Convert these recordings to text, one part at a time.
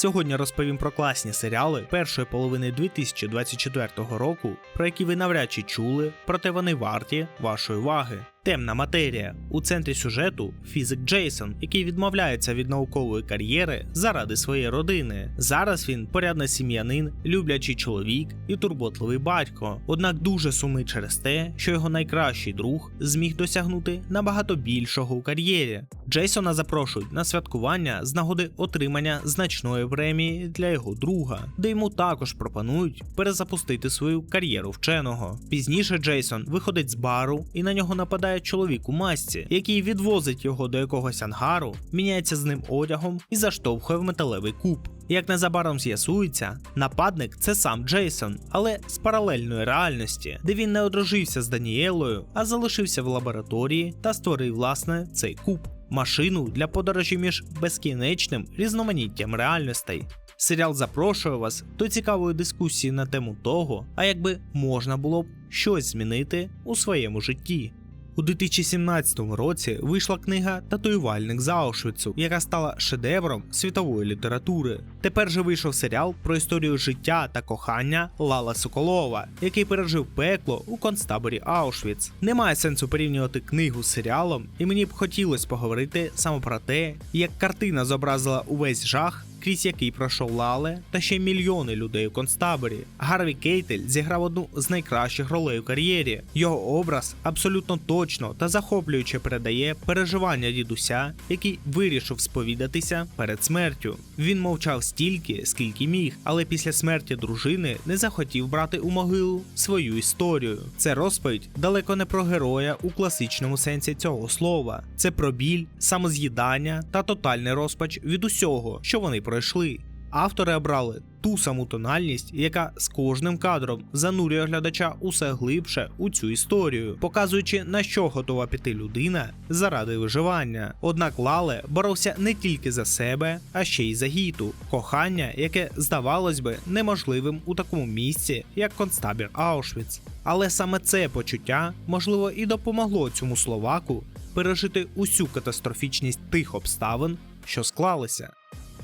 Сьогодні розповім про класні серіали першої половини 2024 року, про які ви навряд чи чули, проте вони варті вашої уваги. Темна матерія у центрі сюжету фізик Джейсон, який відмовляється від наукової кар'єри заради своєї родини. Зараз він порядний сім'янин, люблячий чоловік і турботливий батько. Однак дуже сумний через те, що його найкращий друг зміг досягнути набагато більшого у кар'єрі. Джейсона запрошують на святкування з нагоди отримання значної премії для його друга, де йому також пропонують перезапустити свою кар'єру вченого. Пізніше Джейсон виходить з бару і на нього нападає чоловік у масці, який відвозить його до якогось ангару, міняється з ним одягом і заштовхує в металевий куб. Як незабаром з'ясується, нападник це сам Джейсон, але з паралельної реальності, де він не одружився з Даніелою, а залишився в лабораторії та створив власне цей куб машину для подорожі між безкінечним різноманіттям реальностей. Серіал запрошує вас до цікавої дискусії на тему того, а якби можна було б щось змінити у своєму житті. У 2017 році вийшла книга Татуювальник з Аушвіцу, яка стала шедевром світової літератури. Тепер же вийшов серіал про історію життя та кохання Лала Соколова, який пережив пекло у концтаборі Аушвіц. Немає сенсу порівнювати книгу з серіалом, і мені б хотілося поговорити саме про те, як картина зобразила увесь жах крізь який пройшов Лале та ще мільйони людей у концтаборі. Гарві Кейтель зіграв одну з найкращих ролей у кар'єрі. Його образ абсолютно точно та захоплююче передає переживання дідуся, який вирішив сповідатися перед смертю. Він мовчав стільки, скільки міг, але після смерті дружини не захотів брати у могилу свою історію. Це розповідь далеко не про героя у класичному сенсі цього слова. Це про біль, самоз'їдання та тотальний розпач від усього, що вони пройшли. Автори обрали ту саму тональність, яка з кожним кадром занурює глядача усе глибше у цю історію, показуючи на що готова піти людина заради виживання. Однак Лале боровся не тільки за себе, а ще й за гіту, кохання, яке здавалось би неможливим у такому місці, як концтабір Аушвіц. Але саме це почуття можливо і допомогло цьому словаку пережити усю катастрофічність тих обставин, що склалися.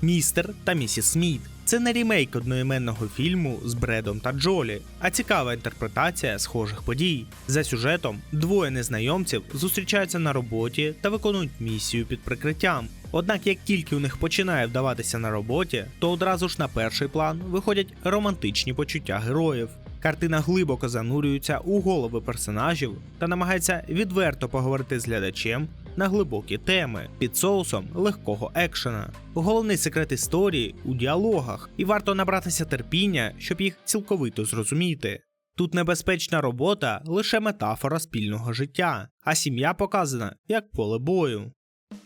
Містер та місіс Сміт. Це не рімейк одноіменного фільму з Бредом та Джолі, а цікава інтерпретація схожих подій. За сюжетом двоє незнайомців зустрічаються на роботі та виконують місію під прикриттям. Однак, як тільки у них починає вдаватися на роботі, то одразу ж на перший план виходять романтичні почуття героїв. Картина глибоко занурюється у голови персонажів та намагається відверто поговорити з глядачем на глибокі теми під соусом легкого екшена. Головний секрет історії у діалогах, і варто набратися терпіння, щоб їх цілковито зрозуміти. Тут небезпечна робота лише метафора спільного життя, а сім'я показана як поле бою.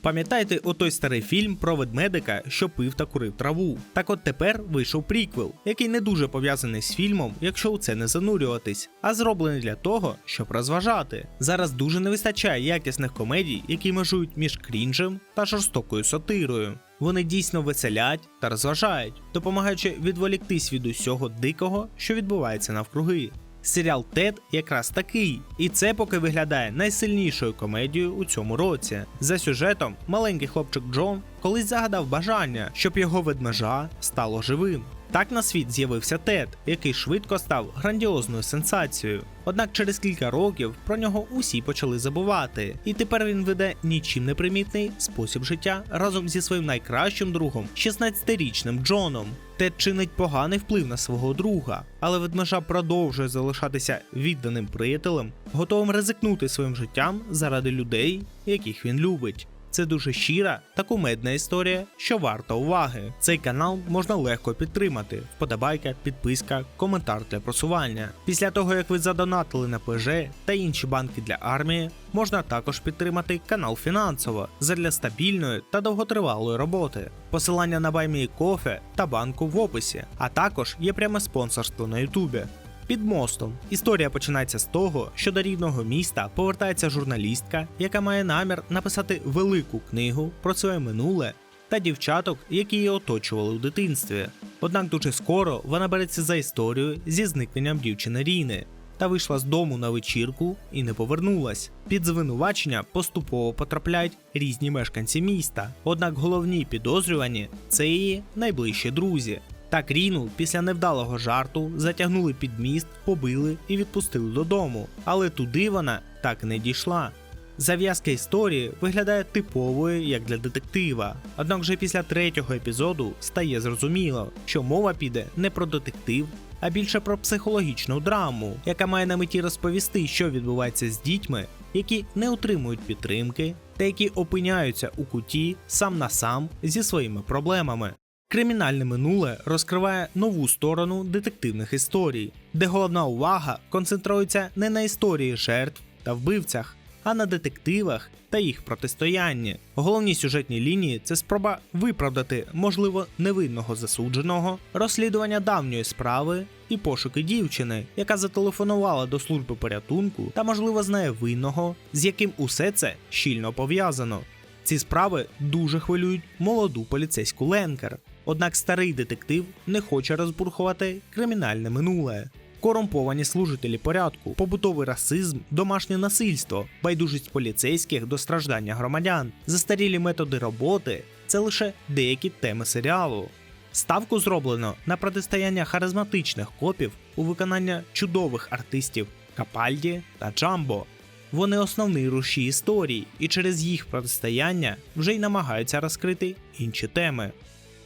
Пам'ятаєте отой старий фільм про ведмедика, що пив та курив траву? Так от тепер вийшов приквел, який не дуже пов'язаний з фільмом, якщо у це не занурюватись, а зроблений для того, щоб розважати. Зараз дуже не вистачає якісних комедій, які межують між крінжем та жорстокою сатирою. Вони дійсно веселять та розважають, допомагаючи відволіктись від усього дикого, що відбувається навкруги. Серіал Тед якраз такий, і це поки виглядає найсильнішою комедією у цьому році. За сюжетом, маленький хлопчик Джон колись загадав бажання, щоб його ведмежа стало живим. Так на світ з'явився Тед, який швидко став грандіозною сенсацією. Однак через кілька років про нього усі почали забувати, і тепер він веде нічим не примітний спосіб життя разом зі своїм найкращим другом, 16-річним Джоном. Тед чинить поганий вплив на свого друга, але ведмежа продовжує залишатися відданим приятелем, готовим ризикнути своїм життям заради людей, яких він любить. Це дуже щира та кумедна історія, що варта уваги. Цей канал можна легко підтримати. Вподобайка, підписка, коментар для просування. Після того, як ви задонатили на ПЖ та інші банки для армії, можна також підтримати канал фінансово задля стабільної та довготривалої роботи. Посилання на Баймії Кофе та банку в описі, а також є пряме спонсорство на Ютубі. Під мостом історія починається з того, що до рідного міста повертається журналістка, яка має намір написати велику книгу про своє минуле та дівчаток, які її оточували у дитинстві. Однак дуже скоро вона береться за історію зі зникненням дівчини Ріни. та вийшла з дому на вечірку і не повернулась. Під звинувачення поступово потрапляють різні мешканці міста. Однак головні підозрювані це її найближчі друзі. Так Ріну після невдалого жарту затягнули під міст, побили і відпустили додому. Але туди вона так не дійшла. Зав'язка історії виглядає типовою як для детектива. Однак вже після третього епізоду стає зрозуміло, що мова піде не про детектив, а більше про психологічну драму, яка має на меті розповісти, що відбувається з дітьми, які не отримують підтримки та які опиняються у куті сам на сам зі своїми проблемами. Кримінальне минуле розкриває нову сторону детективних історій, де головна увага концентрується не на історії жертв та вбивцях, а на детективах та їх протистоянні. Головні сюжетні лінії це спроба виправдати, можливо, невинного засудженого, розслідування давньої справи і пошуки дівчини, яка зателефонувала до служби порятунку та, можливо, знає винного, з яким усе це щільно пов'язано. Ці справи дуже хвилюють молоду поліцейську Ленкер. Однак старий детектив не хоче розбурхувати кримінальне минуле. Корумповані служителі порядку, побутовий расизм, домашнє насильство, байдужість поліцейських до страждання громадян, застарілі методи роботи це лише деякі теми серіалу. Ставку зроблено на протистояння харизматичних копів у виконання чудових артистів Капальді та Джамбо. Вони основний рушій історії, і через їх протистояння вже й намагаються розкрити інші теми.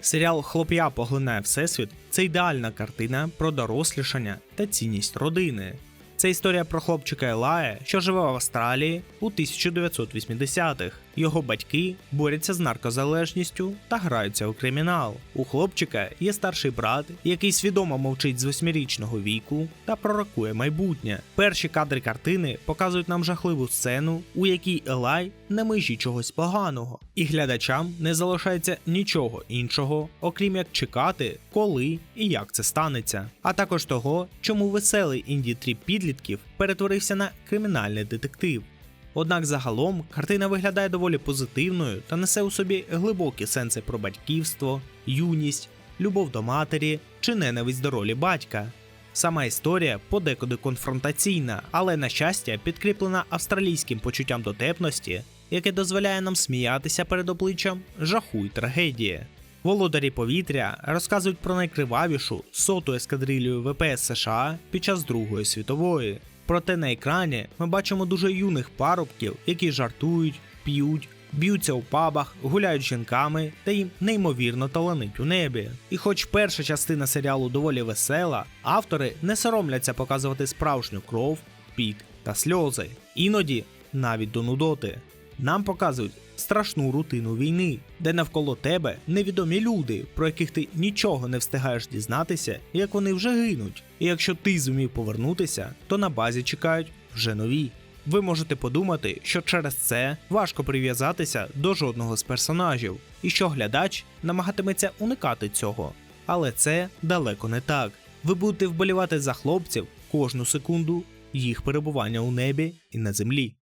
Серіал Хлоп'я поглинає Всесвіт це ідеальна картина про дорослішання та цінність родини. Це історія про хлопчика Елая, що живе в Австралії у 1980-х. Його батьки борються з наркозалежністю та граються у кримінал. У хлопчика є старший брат, який свідомо мовчить з восьмирічного віку та пророкує майбутнє. Перші кадри картини показують нам жахливу сцену, у якій Елай на межі чогось поганого, і глядачам не залишається нічого іншого, окрім як чекати, коли і як це станеться, а також того, чому веселий інді тріп підлітків перетворився на кримінальний детектив. Однак загалом картина виглядає доволі позитивною та несе у собі глибокі сенси про батьківство, юність, любов до матері чи ненависть до ролі батька. Сама історія подекуди конфронтаційна, але на щастя підкріплена австралійським почуттям дотепності, яке дозволяє нам сміятися перед обличчям жаху й трагедії. Володарі повітря розказують про найкривавішу соту ескадрилію ВПС США під час Другої світової. Проте на екрані ми бачимо дуже юних парубків, які жартують, п'ють, б'ються у пабах, гуляють жінками та їм неймовірно таланить у небі. І хоч перша частина серіалу доволі весела, автори не соромляться показувати справжню кров, пік та сльози, іноді навіть до нудоти. Нам показують страшну рутину війни, де навколо тебе невідомі люди, про яких ти нічого не встигаєш дізнатися, як вони вже гинуть. І якщо ти зумів повернутися, то на базі чекають вже нові. Ви можете подумати, що через це важко прив'язатися до жодного з персонажів, і що глядач намагатиметься уникати цього. Але це далеко не так. Ви будете вболівати за хлопців кожну секунду їх перебування у небі і на землі.